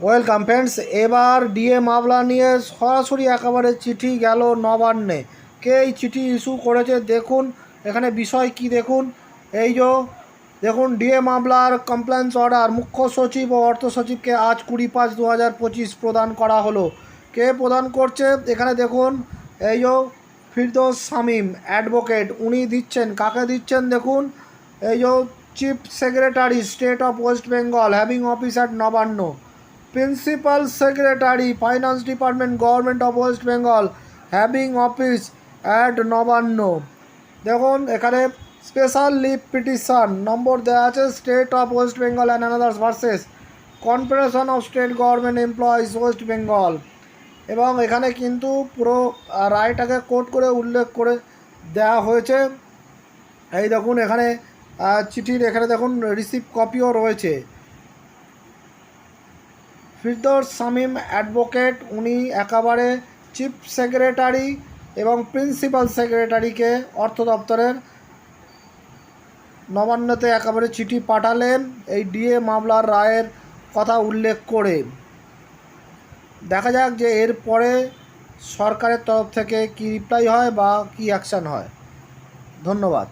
Welcome friends, এবার DA মামলা নিয়ে সরাসরি একেবারে চিঠি গেল নবান্নে। কে এই চিঠি ইস্যু করেছে দেখুন, এখানে বিষয় কি দেখুন? এই যে, দেখুন, ডিএ মামলার কমপ্লেন্স অর্ডার মুখ্য সচিব ও অর্থ সচিবকে আজ কুড়ি পাঁচ দু হাজার পঁচিশ প্রদান করা হলো। কে প্রদান করছে? এখানে দেখুন, এই যে, ফিরদৌস শামীম, অ্যাডভোকেট, উনি দিচ্ছেন, কাকে দিচ্ছেন দেখুন? এই যে, chief secretary state of West Bengal, having office at Nabanna. Principal secretary, finance department, government of West Bengal having office at Nabanna. দেখুন, এখানে স্পেশাল লিভ পিটিশন নম্বর দেওয়া আছে state of West Bengal and anothers versus confederation of state government employees West Bengal এবং এখানে কিন্তু পুরো রায়টাকে coat করে উল্লেখ করে দেওয়া হয়েছে। এই দেখুন, এখানে চিঠির, এখানে দেখুন রিসিভ কপিও রয়েছে। ফিরদৌস শামীম অ্যাডভোকেট, উনি একেবারে চিফ সেক্রেটারি এবং প্রিন্সিপাল সেক্রেটারিকে অর্থ দপ্তরের নবান্নতে একেবারে চিঠি পাঠালেন এই ডিএ মামলার রায়ের কথা উল্লেখ করে। দেখা যাক যে এরপরে সরকারের তরফ থেকে কী রিপ্লাই হয় বা কী অ্যাকশান হয়। ধন্যবাদ।